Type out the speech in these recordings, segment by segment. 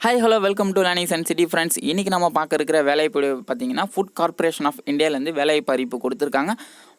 Hi hello welcome to learning sun city friends இன்றைக்கி நம்ம பார்க்க இருக்கிற வேலைப்பு பார்த்தீங்கன்னா ஃபுட் கார்ப்பரேஷன் ஆஃப் இந்தியாவிலேருந்து வேலைவாய்ப்பு அறிவிப்பு கொடுத்துருக்காங்க.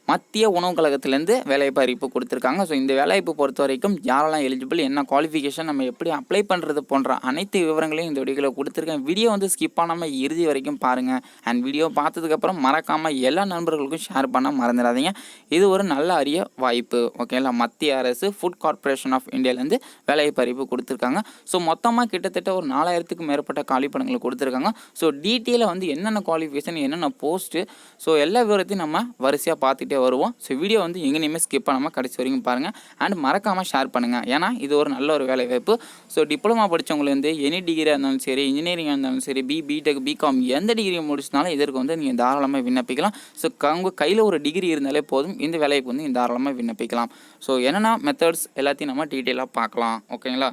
மத்திய உணவு கழகத்திலேருந்து வேலைவாய்ப்பு அறிவிப்பு கொடுத்துருக்காங்க. ஸோ இந்த வேலைவாய்ப்பு பொறுத்த வரைக்கும் யாரெல்லாம் எலிஜிபிள் என்ன குவாலிஃபிகேஷன் நம்ம எப்படி அப்ளை பண்ணுறது போன்ற அனைத்து விவரங்களையும் இந்த வீடியோவில் கொடுத்துருக்கேன். வீடியோ வந்து ஸ்கிப் பண்ணாமல் இறுதி வரைக்கும் பாருங்கள் அண்ட் வீடியோ பார்த்ததுக்கப்புறம் மறக்காமல் எல்லா நண்பர்களுக்கும் ஷேர் பண்ண மறந்துடாதீங்க. இது ஒரு நல்ல அரிய வாய்ப்பு. ஓகேங்களா மத்திய அரசு ஃபுட் கார்ப்பரேஷன் ஆஃப் இந்தியாவிலேருந்து வேலைவாய்ப்பு அறிவிப்பு கொடுத்துருக்காங்க. ஸோ மொத்தமாக கிட்டத்தட்ட ஒரு நாலாயிரத்துக்கும் மேற்பட்ட காலிப்படங்களை கொடுத்துருக்காங்க. ஸோ டீட்டெயிலாக வந்து என்னென்ன குவாலிஃபிகேஷன் என்னென்ன போஸ்ட்டு ஸோ எல்லா விவரத்தையும் நம்ம வரிசையாக பார்த்துட்டே வருவோம். ஸோ வீடியோ வந்து எங்கேயுமே ஸ்கிப் பண்ணாமல் கடைசி வரைக்கும் பாருங்கள் அண்ட் மறக்காமல் ஷேர் பண்ணுங்கள் ஏன்னா இது ஒரு நல்ல ஒரு வேலை வாய்ப்பு ஸோ டிப்ளமா படித்தவங்களுக்கு வந்து எனி டிகிரியாக இருந்தாலும் சரி இன்ஜினியரிங்காக இருந்தாலும் சரி B B Tech B Com எந்த டிகிரி முடிச்சினாலும் இதற்கு வந்து நீங்கள் தாராளமாக விண்ணப்பிக்கலாம். ஸோ உங்கள் கையில் ஒரு டிகிரி இருந்தாலே போதும். இந்த வேலைக்கு வந்து நீங்கள் தாராளமாக விண்ணப்பிக்கலாம். ஸோ என்னென்ன மெத்தட்ஸ் எல்லாத்தையும் நம்ம டீட்டெயிலாக பார்க்கலாம். ஓகேங்களா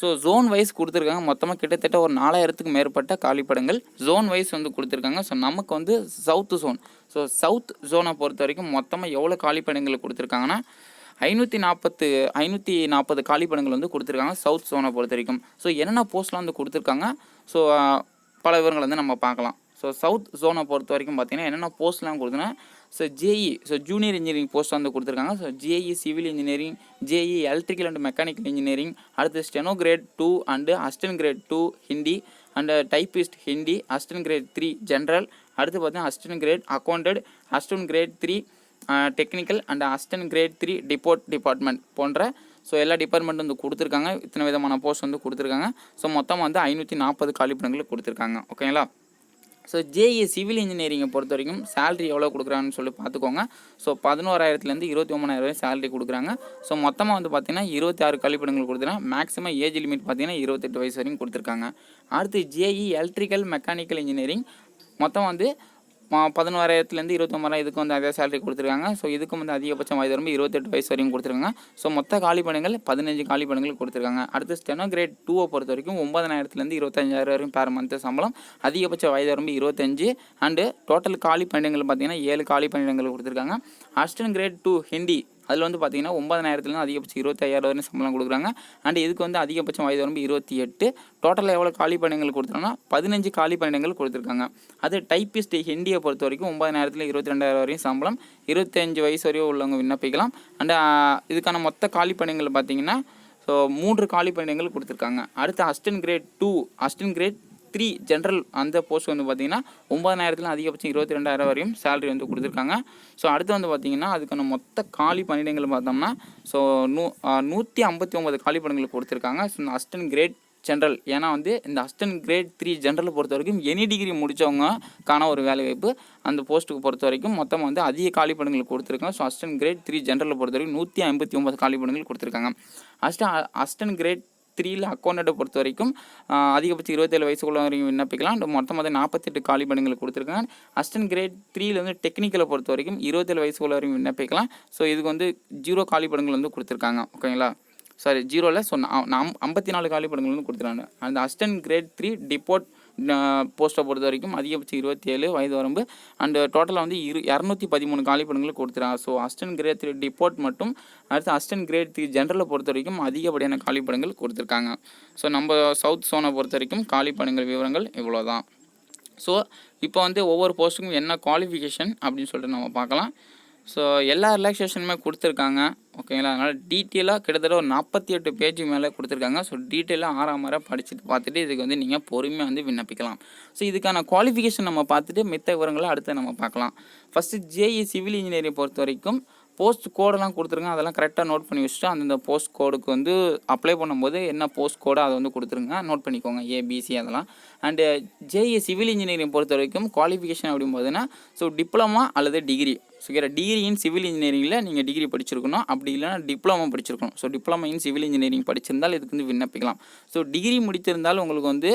ஸோ ஜோன் வைஸ் கொடுத்துருக்காங்க. மொத்தமாக கிட்டத்தட்ட ஒரு நாலாயிரத்துக்கு மேற்பட்ட காலிப்படங்கள் ஜோன் வைஸ் வந்து கொடுத்துருக்காங்க. ஸோ நமக்கு வந்து சவுத் ஜோன் ஸோ சவுத் ஜோனை பொறுத்த வரைக்கும் மொத்தமாக எவ்வளோ காலிப்படங்கள் கொடுத்துருக்காங்கன்னா ஐநூற்றி நாற்பத்து ஐநூற்றி நாற்பது காலிப்படங்கள் வந்து கொடுத்துருக்காங்க சவுத் ஜோனை பொறுத்த வரைக்கும். ஸோ என்னென்ன போஸ்ட்லாம் வந்து கொடுத்துருக்காங்க? ஸோ பல விவரங்கள் வந்து நம்ம பார்க்கலாம். ஸோ சவுத் ஜோனை பொறுத்த வரைக்கும் பார்த்தீங்கன்னா என்னென்ன போஸ்ட்லாம் கொடுத்துன்னா so JE so junior engineering post வந்து கொடுத்துருக்காங்க. So JE civil engineering JE electrical and mechanical engineering அடுத்து steno grade two and assistant grade two Hindi and typist Hindi assistant grade three general அடுத்து பார்த்தீங்கன்னா assistant grade accountant assistant grade three technical and assistant grade three depot department போன்ற so எல்லா டிபார்ட்மெண்ட்டும் வந்து கொடுத்துருக்காங்க. இத்தனை விதமான போஸ்ட் வந்து கொடுத்துருக்காங்க. ஸோ மொத்தம் வந்து ஐநூற்றி நாற்பது காலிப்படங்கள் கொடுத்துருக்காங்க. ஓகேங்களா ஸோ ஜேஇ சிவில் இன்ஜினியரிங்கை பொறுத்த வரைக்கும் சேலரி எவ்வளோ கொடுக்குறாங்கன்னு சொல்லி பார்த்துக்கோங்க. ஸோ பதினோராயிரத்துலேருந்து இருபத்தி ஒம்பதாயிரம் வரை சேலரி கொடுக்குறாங்க. ஸோ மொத்தமாக வந்து பார்த்தீங்கன்னா இருபத்தி ஆறு கழிப்பிடங்கள் கொடுத்துருக்காங்க மேக்ஸிமம் ஏஜ் லிமிட் பார்த்தீங்கன்னா இருபத்தெட்டு வயசு வரைக்கும் கொடுத்துருக்காங்க. அடுத்து ஜேஇ எலக்ட்ரிக்கல் மெக்கானிக்கல் இன்ஜினியரிங் மொத்தம் வந்து பதினோராயிரத்துலேருந்து இருபத்தொம்பதாயிரம் இதுக்கு வந்து அதே சேலரி கொடுத்துருக்காங்க. ஸோ இதுக்கும் வந்து அதிகபட்சம் வயது வரம்பு இருபத்தெட்டு வயசு வரையும் கொடுத்துருக்காங்க. ஸோ மொத்த காலி பணிகள் பதினஞ்சு காலி பணிகள் கொடுத்துருக்காங்க. அடுத்து ஸ்டெனோ கிரேட் டூவை பொறுத்த வரைக்கும் ஒன்பதனாயிரத்துலேருந்து இருபத்தஞ்சாயிரம் வரைக்கும் பேர் மந்த் சம்பளம். அதிகபட்ச வயது வரம்பு இருபத்தஞ்சு. அண்டு டோட்டல் காலி பணியிடங்கள் பார்த்தீங்கன்னா ஏழு காலி பணியிடங்கள் கொடுத்துருக்காங்க. அஸ்டன் கிரேட் டூ ஹிந்தி அதில் வந்து பார்த்தீங்கன்னா ஒன்பதாயிரத்துலேருந்து அதிகபட்சம் இருபத்தாயிரம் வரையும் சம்பளம் கொடுக்குறாங்க. அண்ட் இதுக்கு வந்து அதிகபட்சம் வயது வரம்பு இருபத்தி எட்டு. டோட்டலாக எவ்வளோ காலி பணியங்கள் கொடுத்துருக்காங்கன்னா பதினஞ்சு காலி பணியங்கள் கொடுத்துருக்காங்க. அது டைப்பிஸ்ட் ஹிந்தியை பொறுத்த வரைக்கும் ஒன்பதாயிரத்தில் இருபத்தி ரெண்டாயிரம் வரையும் சம்பளம். இருபத்தஞ்சு வயசு வரையும் உள்ளவங்க விண்ணப்பிக்கலாம். அண்ட் இதுக்கான மொத்த காலி பணியங்கள் பார்த்தீங்கன்னா ஸோ மூன்று காலி பணியிடங்கள் கொடுத்துருக்காங்க. அடுத்து assistant grade two assistant grade three general அந்த போஸ்ட் வந்து பார்த்தீங்கன்னா ஒம்பதாயிரத்துல அதிகபட்சம் இருபத்தி ரெண்டாயிரம் வரையும் சேலரி வந்து கொடுத்துருக்காங்க. ஸோ அடுத்து வந்து பார்த்தீங்கன்னா அதுக்கான மொத்த காலி பணியிடங்கள் பார்த்தோம்னா ஸோ நூ நூற்றி ஐம்பத்தி ஒம்பது காலி பணிகள் கொடுத்துருக்காங்க. ஸோ இந்த அஸ்டன் கிரேட் ஜென்ரல் ஏன்னா வந்து இந்த அஸ்டன் கிரேட் த்ரீ ஜென்ரலை பொறுத்த வரைக்கும் எனி டிகிரி முடித்தவங்கக்கான ஒரு வேலைவாய்ப்பு அந்த போஸ்ட்டுக்கு பொறுத்த வரைக்கும் மொத்தம் வந்து அதிக காலி பணிகள் கொடுத்துருக்காங்க. ஸோ அஸ்டன் கிரேட் த்ரீ ஜென்ரலை பொறுத்த வரைக்கும் நூற்றி ஐம்பத்தி ஒம்பது காலி பணிகள் கொடுத்துருக்காங்க. அஸ்டன் அஸ்டன் கிரேட் த்ரீல அக்கௌண்ட்டை பொறுத்த வரைக்கும் அதிகபட்சம் இருபத்தேழு வயசுக்குள்ள வரைக்கும் விண்ணப்பிக்கலாம். மொத்தமாக நாற்பத்தெட்டு காலி பணிகள் கொடுத்துருக்காங்க. அஸ்டன் கிரேட் த்ரீல வந்து டெக்னிக்கலை பொறுத்த வரைக்கும் இருபத்தேழு வயசுக்குள்ள வரைக்கும் விண்ணப்பிக்கலாம். ஸோ இதுக்கு வந்து ஜீரோ காலி பணிகள் வந்து கொடுத்துருக்காங்க. ஓகேங்களா சாரி ஜீரோவில் ஸோ ஐம்பத்தி நாலு காலி படங்கள் வந்து கொடுத்துருக்காங்க. அந்த அஸ்டன் கிரேட் த்ரீ டிபோர்ட் போஸ்ட்டை பொறுத்த வரைக்கும் அதிகபட்சம் இருபத்தி ஏழு வயது வரம்பு. அண்டு டோட்டலாக வந்து இரு இரநூத்தி பதிமூணு காலி கொடுத்துறாங்க கொடுத்துருக்காங்க so assistant grade three depot மட்டும் அடுத்து அஸ்டன் கிரேட் த்ரீ ஜென்ரலை பொறுத்த வரைக்கும் அதிகப்படியான காலி படங்கள் கொடுத்துருக்காங்க. ஸோ நம்ம சவுத் சோனை பொறுத்த வரைக்கும் காலி படங்கள் விவரங்கள் இவ்வளோ தான் ஸோ இப்போ வந்து ஒவ்வொரு போஸ்ட்டுக்கும் என்ன குவாலிஃபிகேஷன் அப்படின்னு சொல்லிட்டு நம்ம பார்க்கலாம். ஸோ எல்லா ரிலாக்ஸேஷனுமே கொடுத்துருக்காங்க. ஓகேங்களா அதனால் டீட்டெயிலாக கிட்டத்தட்ட ஒரு நாற்பத்தி எட்டு பேஜ் மேலே கொடுத்துருக்காங்க. ஸோ டீட்டெயிலாக ஆறாம் வர படிச்சுட்டு பார்த்துட்டு இதுக்கு வந்து நீங்கள் பொறுமையாக வந்து விண்ணப்பிக்கலாம். ஸோ இதுக்கான குவாலிஃபிகேஷன் நம்ம பார்த்துட்டு மித்த விவரங்களை அடுத்து நம்ம பார்க்கலாம். ஃபஸ்ட்டு ஜேஇ சிவில் இன்ஜினியரிங் பொறுத்த வரைக்கும் போஸ்ட் கோடெல்லாம் கொடுத்துருங்க. அதெல்லாம் கரெக்டாக நோட் பண்ணி வச்சுட்டு அந்தந்த போஸ்ட் கோடுக்கு வந்து அப்ளை பண்ணும்போது என்ன போஸ்ட் கோடோ அதை வந்து கொடுத்துருங்க. நோட் பண்ணிக்கோங்க. ஏபிசி அதெல்லாம். அண்டு ஜேஇ சிவில் இன்ஜினியரிங் பொறுத்த வரைக்கும் குவாலிஃபிகேஷன் அப்படிம்போதுன்னா ஸோ டிப்ளமா அல்லது degree so degree in civil இன்ஜினியரிங்கில் நீங்கள் டிகிரி படிச்சிருக்கணும். அப்படி இல்லைனா டிப்ளமோ படிச்சிருக்கணும். So diploma in civil engineering படிச்சிருந்தால் இதுக்கு வந்து விண்ணப்பிக்கலாம். ஸோ டிகிரி முடிச்சிருந்தாலும் உங்களுக்கு வந்து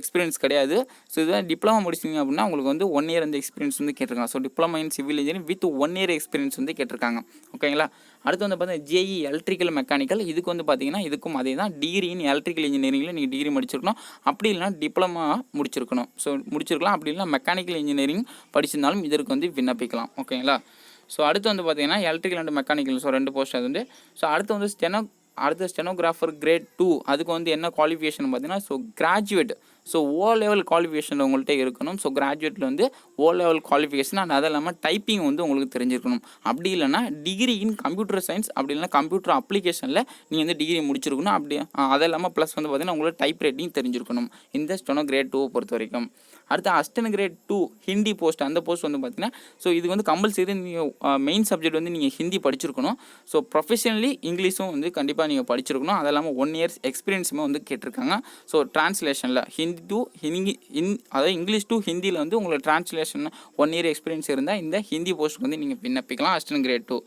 எக்ஸ்பீரியன்ஸ் கிடையாது. ஸோ இதுவே டிப்ளமோ முடிச்சிங்க அப்படின்னா உங்களுக்கு வந்து ஒன் இயர் அந்த எக்ஸ்பீரியன்ஸ் வந்து கேட்டிருக்காங்க. So diploma in civil engineering with one year experience வந்து கேட்டிருக்காங்க. ஓகேங்களா அடுத்து வந்து பார்த்தீங்கன்னா ஜேஇ எலக்ட்ரிக்கல் மெக்கானிக்கல் இதுக்கு வந்து பார்த்தீங்கன்னா இதுக்கும் அதே தான் டிகிரி இன் எலக்ட்ரிக்கல் இன்ஜினியரிங்கில் நீங்கள் டிகிரி முடிச்சிருக்கணும். அப்படி இல்லைனா டிப்ளமா முடிச்சிருக்கணும். ஸோ முடிச்சிருக்கலாம். அப்படி இல்லைனா மெக்கானிக்கல் இன்ஜினியரிங் படிச்சிருந்தாலும் இதற்கு வந்து விண்ணப்பிக்கலாம். ஓகேங்களா ஸோ அடுத்து வந்து பார்த்தீங்கன்னா எலக்ட்ரிக்கல் அண்ட் மெக்கானிக்கல் ஸோ ரெண்டு போஸ்ட் அது வந்து ஸோ அடுத்து வந்து ஸ்டெனோ அடுத்த ஸ்டெனோகிராஃபர் கிரேட் டூ அதுக்கு வந்து என்ன குவாலிஃபிகேஷன் பார்த்தீங்கன்னா so graduate so O level qualification உங்கள்கிட்ட இருக்கணும். ஸோ கிராஜுவேட்டில் வந்து ஓ லெவல் குவாலிஃபிகேஷன் அண்ட் அது இல்லாமல் டைப்பிங் வந்து உங்களுக்கு தெரிஞ்சிருக்கணும். அப்படி இல்லைன்னா டிகிரி இன் கம்ப்யூட்டர் சயின்ஸ் அப்படி இல்லைனா கம்ப்யூட்டர் அப்ளிகேஷனில் நீங்கள் வந்து டிகிரி முடிச்சிருக்கணும். அப்படி அது இல்லாமல் ப்ளஸ் வந்து பார்த்தீங்கன்னா உங்களுக்கு டைப் ரைட்டிங் தெரிஞ்சிருக்கணும். இந்த ஸ்டெனோ கிரேட் டூவை பொறுத்த வரைக்கும். அடுத்து assistant grade two Hindi post அந்த போஸ்ட் வந்து பார்த்தீங்கன்னா ஸோ இது வந்து கம்பல்சரி நீங்கள் மெயின் சப்ஜெக்ட் வந்து நீங்கள் ஹிந்தி படிச்சிருக்கணும். ஸோ ப்ரொஃபஷனலி இங்கிலீஷும் வந்து கண்டிப்பாக நீங்கள் படிச்சிருக்கணும். அது இல்லாமல் ஒன் இயர்ஸ் எக்ஸ்பீரியன்ஸுமே வந்து கேட்டிருக்காங்க. ஸோ ட்ரான்ஸ்லேஷனில் ஹிந்தி டு ஹிந்தி இன் அதாவது இங்கிலீஷ் டு ஹிந்தியில் வந்து உங்களுக்கு ட்ரான்ஸ்லேஷன் ஒன் இயர் எக்ஸ்பீரியன்ஸ் இருந்தால் இந்த ஹிந்தி போஸ்ட்டுக்கு வந்து நீங்கள் விண்ணப்பிக்கலாம் அஸ்டன் கிரேட் டூ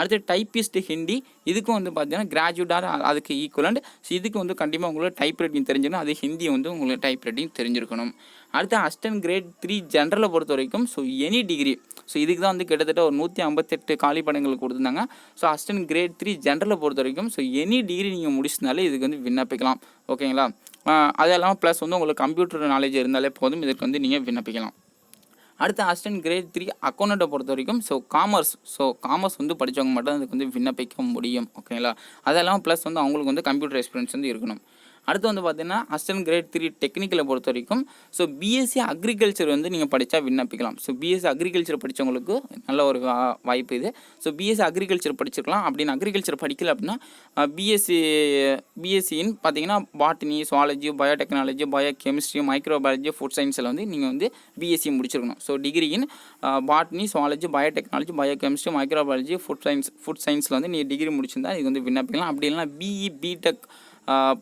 அடுத்து டைப்பிஸ்ட் ஹிந்தி இதுக்கும் வந்து பார்த்தீங்கன்னா கிராஜுவேட்டாக அதுக்கு ஈக்குவலண்ட் ஸோ இதுக்கு வந்து கண்டிப்பாக உங்களுக்கு டைப் ரைட்டிங் தெரிஞ்சிடணும். அது ஹிந்தி வந்து உங்களுக்கு டைப் ரைட்டிங் தெரிஞ்சிருக்கணும். அடுத்து அஸ்டன் கிரேட் த்ரீ ஜென்ரலை பொறுத்த வரைக்கும் ஸோ எனி டிகிரி ஸோ இதுக்கு தான் வந்து கிட்டத்தட்ட ஒரு நூற்றி ஐம்பத்தெட்டு காலி படங்கள் கொடுத்துருந்தாங்க. ஸோ அஸ்டன் கிரேட் த்ரீ ஜென்ரலை பொறுத்த வரைக்கும் ஸோ எனி டிகிரி நீங்கள் முடிச்சினாலே இதுக்கு வந்து விண்ணப்பிக்கலாம். ஓகேங்களா அது இல்லாமல் ப்ளஸ் வந்து உங்களுக்கு கம்ப்யூட்டர் நாலேஜ் இருந்தாலே போதும். இதுக்கு வந்து நீங்கள் விண்ணப்பிக்கலாம். அடுத்து அசிஸ்டன்ட் கிரேட் த்ரீ அக்கௌண்ட்டை பொறுத்த வரைக்கும் ஸோ காமர்ஸ் ஸோ காமர்ஸ் வந்து படித்தவங்க மட்டும் அதுக்கு வந்து விண்ணப்பிக்க முடியும் ஓகேங்களா அதெல்லாம் ப்ளஸ் வந்து அவங்களுக்கு வந்து கம்ப்யூட்டர் எக்ஸ்பீரியன்ஸ் வந்து இருக்கணும். அடுத்து வந்து பார்த்தீங்கன்னா அஸ்டன் கிரேட் த்ரீ டெக்னிக்கலை பொறுத்த வரைக்கும் ஸோ பிஎஸ்சி அக்ரிகல்ச்சர் வந்து நீங்கள் படித்தா விண்ணப்பிக்கலாம். ஸோ பிஎஸ்சி அக்ரிகல்ச்சர் படித்தவங்களுக்கு நல்ல ஒரு வா- வாய்ப்பு இது. ஸோ பிஎஸ்சி அக்ரிகல்ச்சர் படிச்சிருக்கலாம். அப்படின்னு அக்ரிகல்ச்சர் படிக்கல அப்படின்னா பிஎஸ்சி பிஎஸ்சின்னு பார்த்தீங்கன்னா botany zoology biotechnology bio chemistry microbiology food சயின்ஸில் வந்து நீங்கள் வந்து பிஎஸ்சி முடிச்சிருக்கணும். So degree in botany zoology biotechnology bio chemistry microbiology food science food சயின்ஸில் வந்து நீங்கள் டிகிரி முடிச்சிருந்தா இது வந்து விண்ணப்பிக்கலாம். அப்படி இல்லைனா பிஇ பிடெக்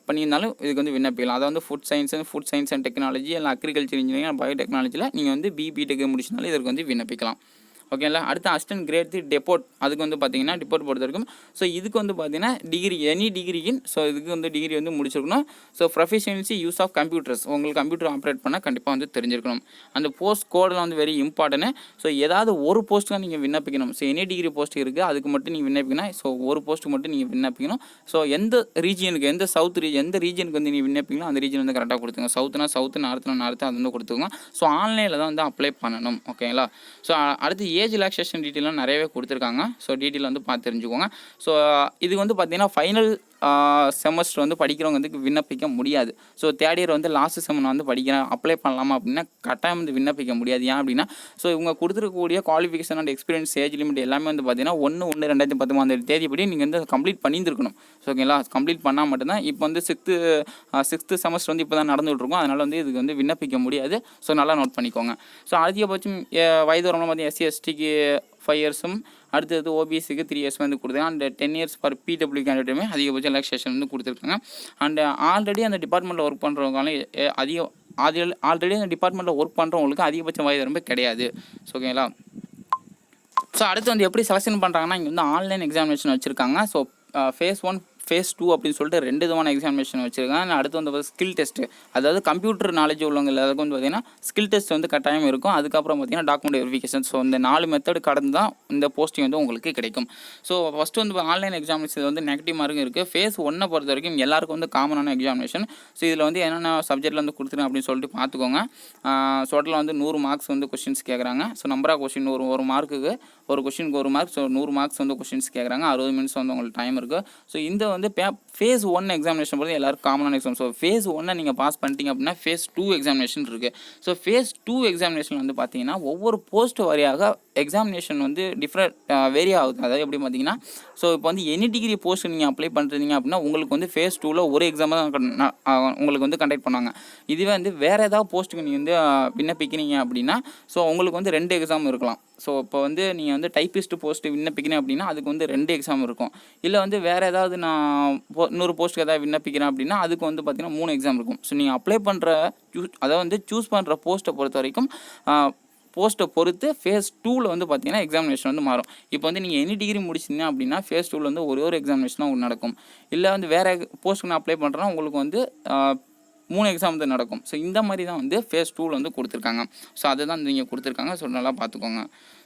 பண்ணியிருந்தாலும் இதுக்கு வந்து விண்ணப்பிக்கலாம். அதாவது வந்து food science and food science and technology இல்லை அக்ரிகல்ச்சர் இன்ஜினியரிங் பயோடெக்னாலஜியில் நீங்கள் வந்து பிபிடெக் முடிச்சினாலும் இதற்கு வந்து விண்ணப்பிக்கலாம். ஓகேங்களா அடுத்து அசிஸ்டன்ட் கிரேட் த்ரீ டெப்போட் அதுக்கு வந்து பார்த்தீங்கன்னா டிப்போர்ட் பொறுத்திருக்கும் ஸோ இதுக்கு வந்து பார்த்தீங்கன்னா டிகிரி எனி டிகிரியின் ஸோ இதுக்கு வந்து டிகிரி வந்து முடிச்சிருக்கணும். So proficiency use of computers உங்களுக்கு கம்ப்யூட்டர் ஆப்ரேட் பண்ண கண்டிப்பாக வந்து தெரிஞ்சிருக்கணும். அந்த போஸ்ட் கோடெலாம் வந்து வெரி இம்பார்ட்டன்ட் ஸோ ஏதாவது ஒரு போஸ்ட்டுக்கு நீங்கள் விண்ணப்பிக்கணும். ஸோ எனி டிகிரி போஸ்ட் இருக்குது அதுக்கு மட்டும் நீங்கள் விண்ணப்பிக்கணும். ஸோ ஒரு போஸ்ட்டுக்கு மட்டும் நீங்கள் விண்ணப்பிக்கணும். ஸோ எந்த ரீஜியனுக்கு எந்த சவுத் ரீ எந்த ரீஜனுக்கு வந்து நீங்கள் விண்ணப்பிக்கணும் அந்த ரீஜன் வந்து கரெக்டாக கொடுத்துங்க சவுத்துனா சவுத்து நார்த்துனா நார்த்து அது வந்து கொடுத்துக்கோங்க. ஸோ ஆன்லைனில் தான் வந்து அப்ளை பண்ணணும். ஓகேங்களா ஸோ அடுத்து ஏஜ் ரிலாக்ஸேஷன் டீட்டெயிலாம் நிறையவே கொடுத்துருக்காங்க. ஸோ டீட்டெயில் வந்து பார்த்து தெரிஞ்சுக்கோங்க. ஸோ இது வந்து பார்த்தீங்கன்னா ஃபைனல் செமஸ்டர் வந்து படிக்கிறவங்க வந்து விண்ணப்பிக்க முடியாது. ஸோ தேர்ட் இயர் வந்து லாஸ்ட் செமன் வந்து படிக்கிறேன். அப்ளை பண்ணலாமா அப்படின்னா கட்டாயம் வந்து விண்ணப்பிக்க முடியாது. ஏன் அப்படின்னா ஸோ இவங்க கொடுத்துருக்கக்கூடிய qualification and experience age limit எல்லாமே வந்து பார்த்தீங்கன்னா ஒன்று ஒன்று ரெண்டாயிரத்தி பத்தொம்பதாம் படி நீங்கள் வந்து கம்ப்ளீட் பண்ணியிருந்துருக்கணும். ஸோ ஓகேங்களா கம்ப்ளீட் பண்ணால் மட்டும்தான் இப்போ வந்து சிக்ஸ்த்து சிக்ஸ்த்து செமஸ்டர் வந்து இப்போ தான் நடந்துகிட்ருக்கும். அதனால் வந்து இதுக்கு வந்து விண்ணப்பிக்க முடியாது. ஸோ நல்லா நோட் பண்ணிக்கோங்க. ஸோ அதிகபட்சம் வயது வரம்பு பார்த்தீங்கன்னா எஸ்சி எஸ்டிக்கு ஃபைவ் இயர்ஸும் அடுத்தது ஓபிஎஸ்சிக்கு த்ரீ இயர்ஸ் வந்து கொடுத்தாங்க and ten years for PW கேண்டிடேட்டுமே அதிகபட்ச ரிலாக்ஸேஷன் வந்து கொடுத்துருக்காங்க. அண்ட் ஆல்ரெடி அந்த டிபார்ட்மெண்ட்டில் ஒர்க் பண்ணுறவங்களும் அதிக அதில் ஆல்ரெடி அந்த டிபார்ட்மெண்ட்டில் ஒர்க் பண்ணுறவங்களுக்கு அதிகபட்ச வயது ரொம்ப கிடையாது. ஸோ ஓகேங்களா ஸோ அடுத்து வந்து எப்படி செலெக்ஷன் பண்ணுறாங்கன்னா இங்கே வந்து ஆன்லைன் எக்ஸாமினேஷன் வச்சுருக்காங்க. So phase one phase two அப்படின்னு சொல்லிட்டு ரெண்டு விதமான எக்ஸாமினேஷன் வச்சுருக்காங்க. அடுத்து வந்து ஸ்கில் டெஸ்ட்டு அதாவது கம்ப்யூட்டர் நாலேஜ் உள்ளவங்க எல்லாருக்கும் வந்து பார்த்தீங்கன்னா ஸ்கில் டெஸ்ட் வந்து கட்டாயம் இருக்கும். அதுக்கப்புறம் பார்த்தீங்கன்னா டாக்குமெண்ட் வெரிஃபிகேஷன் ஸோ இந்த நாலு மெத்தட் கடந்து தான் இந்த போஸ்டிங் வந்து உங்களுக்கு கிடைக்கும். ஸோ ஃபஸ்ட்டு வந்து ஆன்லைன் எக்ஸாமினேஷன் வந்து நெகட்டிவ் மார்க்கும் இருக்குது ஃபேஸ் ஒன்னை பொறுத்த வரைக்கும் எல்லாருக்கும் வந்து காமனான எக்ஸாமினேஷன் ஸோ இதில் வந்து என்னென்ன சப்ஜெக்ட்டில் வந்து கொடுத்துருங்க அப்படின்னு சொல்லிட்டு பார்த்துக்கோங்க. டோட்டலாக வந்து நூறு மார்க்ஸ் வந்து கொஷின்ஸ் கேட்குறாங்க ஸோ நம்பர் ஆஃப் கொஷின் ஒரு ஒரு மார்க்குக்கு ஒரு கொஷினுக்கு ஒரு மார்க் ஸோ நூறு மார்க்ஸ் வந்து கொஷின்ஸ் கேட்குறாங்க அறுபது மினிட்ஸ் வந்து உங்களுக்கு டைம் இருக்குது ஸோ இந்த வந்து பே ஃபேஸ் ஒன் எக்ஸாமினேஷன் போகிறது எல்லாருக்கும் காமனான எக்ஸாம் ஸோ ஃபேஸ் ஒன்னை நீங்கள் பாஸ் பண்ணிட்டீங்க அப்படின்னா ஃபேஸ் டூ எக்ஸாமினேஷன் இருக்குது ஸோ ஃபேஸ் டூ எக்ஸாமினேஷன் வந்து பார்த்தீங்கன்னா ஒவ்வொரு போஸ்ட் வரையாக எக்ஸாமினேஷன் வந்து டிஃப்ரெண்ட் வேரி ஆகுது. அதாவது எப்படி பார்த்தீங்கன்னா ஸோ இப்போ வந்து எனி டிகிரி போஸ்ட் நீங்கள் அப்ளை பண்ணுறீங்க அப்படின்னா உங்களுக்கு வந்து ஃபேஸ் டூவில் ஒரு எக்ஸாம் தான் உங்களுக்கு வந்து கண்டக்ட் பண்ணுவாங்க. இதுவே வந்து வேறு ஏதாவது போஸ்ட்டுக்கு நீங்கள் வந்து விண்ணப்பிக்கிறீங்க அப்படின்னா ஸோ உங்களுக்கு வந்து ரெண்டு எக்ஸாம் இருக்கலாம். ஸோ இப்போ வந்து நீங்கள் வந்து டைப்பிஸ்ட் போஸ்ட்டு விண்ணப்பிக்கிறீங்க அப்படின்னா அதுக்கு வந்து ரெண்டு எக்ஸாம் இருக்கும். இல்லை வந்து வேறு ஏதாவது நான் இன்னொரு போஸ்ட்டுக்கு எதாவது விண்ணப்பிக்கிறேன் அப்படின்னா அதுக்கு வந்து பார்த்தீங்கன்னா மூணு எக்ஸாம் இருக்கும். ஸோ நீங்கள் அப்ளை பண்ணுற சூஸ் அதாவது வந்து சூஸ் பண்ணுற போஸ்ட்டை பொறுத்த வரைக்கும் போஸ்ட்டை பொறுத்து ஃபேஸ் டூவில் வந்து பார்த்தீங்கன்னா எக்ஸாமினேஷன் வந்து மாறும். இப்போ வந்து நீங்கள் எனி டிகிரி முடிச்சிங்க அப்படின்னா ஃபேஸ் டூவில் வந்து ஒரே ஒரு எக்ஸாமினேஷன் தான் நடக்கும். இல்லை வந்து வேறு போஸ்ட்டுக்கு நான் அப்ளை பண்ணுறேன்னா உங்களுக்கு வந்து மூணு எக்ஸாம் வந்து நடக்கும். ஸோ இந்த மாதிரி தான் வந்து ஃபேஸ் டூவில் வந்து கொடுத்துருக்காங்க. ஸோ அதை தான் நீங்கள் கொடுத்துருக்காங்க. ஸோ நல்லா பார்த்துக்கோங்க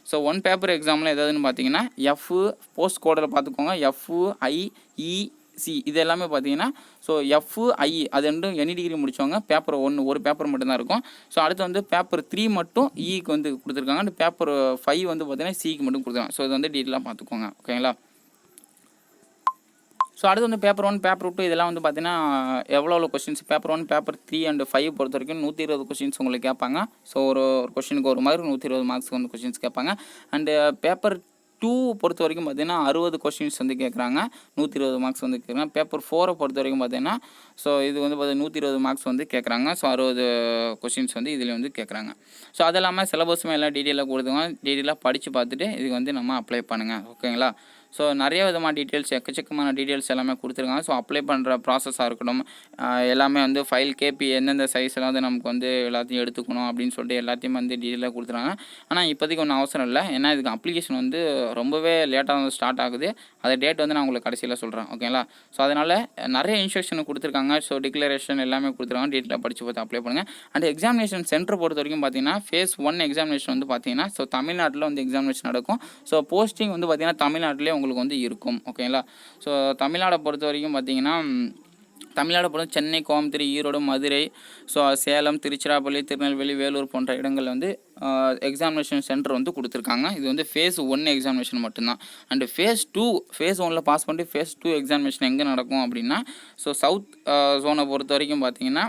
ஸோ ஒன் பேப்பர் எக்ஸாமில் எதாவதுன்னு பார்த்தீங்கன்னா எஃப் போஸ்ட் கோடில் பார்த்துக்கோங்க எஃப் ஐ சி e, இது எல்லாமே பார்த்தீங்கன்னா ஸோ எஃப் ஐ அது ரெண்டும் எனி டிகிரி முடிச்சவங்க பேப்பர் ஒன்று ஒரு பேப்பர் மட்டும்தான் இருக்கும். ஸோ அடுத்து வந்து பேப்பர் த்ரீ மட்டும் e இக்கு வந்து கொடுத்துருக்காங்க. அண்ட் பேப்பர் ஃபைவ் வந்து பார்த்தீங்கன்னா சிக்கு மட்டும் கொடுத்துருக்காங்க. ஸோ இது வந்து டீட்டெயிலாக பார்த்துக்கோங்க ஓகேங்களா ஸோ அடுத்து வந்து பேப்பர் ஒன் பேப்பர் டூ இதெல்லாம் வந்து பார்த்தீங்கன்னா எவ்வளோ எவ்வளோ questions paper one paper three and five பொறுத்த வரைக்கும் நூற்றி இருபது கொஸ்டின்ஸ் உங்களுக்கு கேட்பாங்க. ஸோ ஒரு ஒரு கொஸ்டினுக்கு ஒரு மாதிரி நூற்றி இருபது மார்க்ஸ்க்கு வந்து கொஸ்டின்ஸ் கேட்பாங்க. அண்டு பேப்பர் டூ பொறுத்த வரைக்கும் பார்த்தீங்கன்னா அறுபது கொஸ்டின்ஸ் வந்து கேட்குறாங்க. நூற்றி இருபது மார்க்ஸ் வந்து கேட்குறாங்க. பேப்பர் ஃபோரை பொறுத்த வரைக்கும் பார்த்தீங்கன்னா ஸோ இது வந்து பார்த்தீங்கன்னா நூற்றி இருபது மார்க்ஸ் வந்து கேட்குறாங்க. ஸோ அறுபது கொஸ்டின்ஸ் வந்து இதில் வந்து கேட்குறாங்க. ஸோ அது இல்லாமல் சிலபஸுமே எல்லாம் டீட்டெயிலாக கொடுத்துங்க டீட்டெயிலாக படித்து பார்த்துட்டு இதுக்கு வந்து நம்ம அப்ளை பண்ணுங்கள் ஓகேங்களா ஸோ நிறைய விதமான டீட்டெயில்ஸ் எக்கச்சக்கமான டீட்டெயில்ஸ் எல்லாமே கொடுத்துருக்காங்க. ஸோ அப்ளை பண்ணுற ப்ராசஸாக இருக்கட்டும் எல்லாமே வந்து ஃபைல் கேபி எந்தெந்த சைஸ் எல்லாம் வந்து நமக்கு வந்து எல்லாத்தையும் எடுத்துக்கணும் அப்படின்னு சொல்லிட்டு எல்லாத்தையும் வந்து டீட்டெயிலாக கொடுத்துருக்காங்க. ஆனால் இப்போதைக்கு ஒன்றும் அவசரம் இல்லை. ஏன்னா இதுக்கு அப்ளிகேஷன் வந்து ரொம்பவே லேட்டாக வந்து ஸ்டார்ட் ஆகுது. அதை டேட் வந்து நான் உங்களுக்கு கடைசியில் சொல்கிறேன் ஓகேங்களா ஸோ அதனால் நிறைய இன்ஸ்ட்ரக்ஷன் கொடுத்துருக்காங்க. ஸோ டிக்ளரேஷன் எல்லாமே கொடுத்துருக்காங்க. டீட்டெயிலாக படித்து பார்த்து அப்ளை பண்ணுங்கள் அண்ட் எக்ஸாமினேஷன் சென்டர் பொறுத்த வரைக்கும் பார்த்தீங்கன்னா ஃபேஸ் ஒன் எக்ஸாமினேஷன் வந்து பார்த்தீங்கன்னா ஸோ தமிழ்நாட்டில் வந்து எக்ஸாமினேஷன் நடக்கும். ஸோ போஸ்டிங் வந்து பார்த்தீங்கன்னா தமிழ்நாட்டிலே உங்களுக்கு வந்து இருக்கும் ஓகேங்களா ஸோ தமிழ்நாடை பொறுத்த வரைக்கும் பார்த்தீங்கன்னா தமிழ்நாடு பொறுத்த சென்னை கோயம்புத்தூர் ஈரோடு மதுரை ஸோ சேலம் திருச்சிராப்பள்ளி திருநெல்வேலி வேலூர் போன்ற இடங்களில் வந்து எக்ஸாமினேஷன் சென்டர் வந்து கொடுத்துருக்காங்க. இது வந்து ஃபேஸ் ஒன் எக்ஸாமினேஷன் மட்டும்தான். அண்டு ஃபேஸ் டூ ஃபேஸ் ஒனில் பாஸ் பண்ணிட்டு ஃபேஸ் டூ எக்ஸாமினேஷன் எங்கே நடக்கும் அப்படின்னா ஸோ சவுத் ஜோனை பொறுத்த வரைக்கும் பார்த்தீங்கன்னா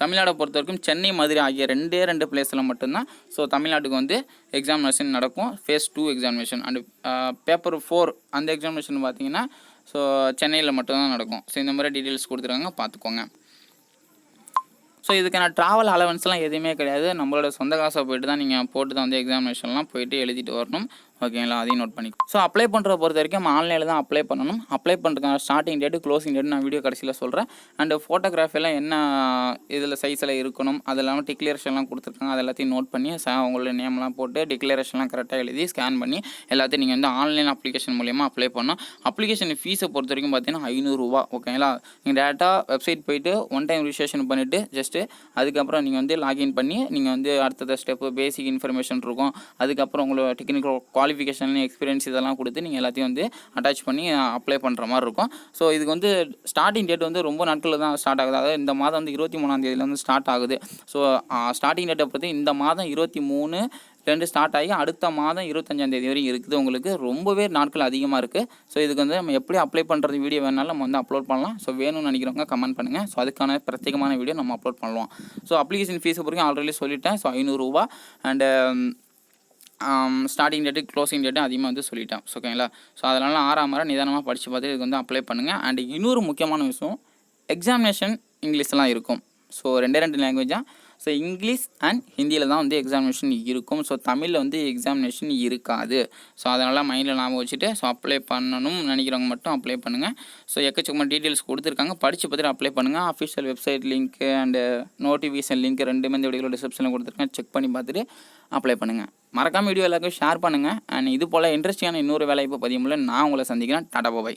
தமிழ்நாடை பொறுத்த வரைக்கும் சென்னை மதுரை ஆகிய ரெண்டே ரெண்டு பிளேஸில் மட்டும்தான் ஸோ தமிழ்நாட்டுக்கு வந்து எக்ஸாமினேஷன் நடக்கும் phase two examination and paper four அந்த எக்ஸாமினேஷன் பார்த்தீங்கன்னா ஸோ சென்னையில் மட்டும்தான் நடக்கும். ஸோ இந்த மாதிரி டீட்டெயில்ஸ் கொடுத்துருக்காங்க பார்த்துக்கோங்க. ஸோ இதுக்கான ட்ராவல் அலவன்ஸ்லாம் எதுவுமே கிடையாது. நம்மளோட சொந்த காசை போயிட்டு தான் நீங்கள் போட்டு தான் வந்து எக்ஸாமினேஷன்லாம் போயிட்டு எழுதிட்டு வரணும். ஓகேங்களா அதையும் நோட் பண்ணிக்கோ. ஸோ அப்ளை பண்ணுறத பொறுத்த வரைக்கும் ஆன்லைனில் தான் அப்ளை பண்ணணும். அப்ளை பண்ணுறதுக்கான ஸ்டார்டிங் டேட்டு க்ளோசிங் டேட் நான் வீடியோ கடைசியில் சொல்கிறேன் அண்டு ஃபோட்டோகிராஃபிலாம் என்ன இதில் சைஸில் இருக்கணும் அது இல்லாமல் டிக்ளரேஷன்லாம் கொடுத்துருக்காங்க அது எல்லாத்தையும் நோட் பண்ணி ச உங்களோட நேம்லாம் போட்டு டிக்ளரேஷன்லாம் கரெக்டாக எழுதி ஸ்கேன் பண்ணி எல்லாத்தையும் நீங்கள் வந்து ஆன்லைன் அப்ளிகேஷன் மூலியமாக அப்ளை பண்ணணும். அப்ளிகேஷன் ஃபீஸை பொறுத்த வரைக்கும் பார்த்தீங்கன்னா ஐநூறுரூவா ஓகேங்களா நீங்கள் டேரெக்டாக வெப்சைட் போயிட்டு ஒன் டைம் ரிஜிஸ்ட்ரேஷன் பண்ணிவிட்டு ஜஸ்ட்டு அதுக்கப்புறம் நீங்கள் வந்து லாகின் பண்ணி நீங்கள் வந்து அடுத்தது ஸ்டெப்பு பேசிக் இன்ஃபர்மேஷன் இருக்கும். அதுக்கப்புறம் உங்களோட டெக்னிக்கல் குவாலிஃபிகேஷன் எக்ஸ்பீரியன்ஸ் இதெல்லாம் கொடுத்து நீங்கள் எல்லாத்தையும் வந்து அட்டாச் பண்ணி அப்ளை பண்ணுற மாதிரி இருக்கும். ஸோ இதுக்கு வந்து ஸ்டார்டிங் டேட் வந்து ரொம்ப நாட்களில் தான் ஸ்டார்ட் ஆகுது. அதாவது இந்த மாதம் வந்து இருபத்தி மூணாம் தேதியில் வந்து ஸ்டார்ட் ஆகுது. ஸோ ஸ்டார்டிங் டேட்டை பற்றி இந்த மாதம் இருபத்தி மூணு ரெண்டு ஸ்டார்ட் ஆகி அடுத்த மாதம் இருபத்தஞ்சாம் தேதி வரையும் இருக்குது. உங்களுக்கு ரொம்பவே நாட்கள் அதிகமாக இருக்குது ஸோ இதுக்கு வந்து நம்ம எப்படி அப்ளை பண்ணுறது வீடியோ வேணாலும் நம்ம வந்து அப்லோட் பண்ணலாம். ஸோ வேணும்னு நினைக்கிறவங்க கமெண்ட் பண்ணுங்கள் ஸோ அதுக்கான பிரத்யேகமான வீடியோ நம்ம அப்லோட் பண்ணலாம் ஸோ அப்ளிகேஷன் ஃபீஸை பொறுக்கும் ஆல்ரெடி சொல்லிட்டேன். ஸோ ஐநூறுரூவா and starting date closing date அதிகமாக வந்து சொல்லிட்டேன். ஸோ ஓகேங்களா ஸோ அதனால் ஆறாம் மரம் நிதானமாக படித்து பார்த்து இதுக்கு வந்து அப்ளை பண்ணுங்கள் அண்ட் இன்னொரு முக்கியமான விஷயம் எக்ஸாமினேஷன் இங்கிலீஷ்லாம் இருக்கும். ஸோ ரெண்டே ரெண்டு லாங்குவேஜாக ஸோ இங்கிலீஷ் அண்ட் ஹிந்தியில் தான் வந்து எக்ஸாமினேஷன் இருக்கும். ஸோ தமிழில் வந்து எக்ஸாமினேஷன் இருக்காது. ஸோ அதனால் மைண்டில் ஞாபகம் வச்சுட்டு ஸோ அப்ளை பண்ணணும் நினைக்கிறவங்க மட்டும் அப்ளை பண்ணுங்கள் ஸோ எக்கச்சக்கமாக டீட்டெயில்ஸ் கொடுத்துருக்காங்க. படித்து பார்த்துட்டு அப்ளை பண்ணுங்கள் official website link and notification link ரெண்டுமே இந்த வீடியோவில் டிஸ்கிரிப்ஷனில் கொடுத்துருக்கேன். செக் பண்ணி பார்த்துட்டு அப்ளை பண்ணுங்கள் மறக்காமல் வீடியோ எல்லாருக்கும் ஷேர் பண்ணுங்கள் அண்ட் இது போல் இன்ட்ரெஸ்டிங்கான இன்னொரு வேலைவாய்ப்பு பதிவு மூலம் நான் உங்களை சந்திக்கிறேன். டாடா பாய்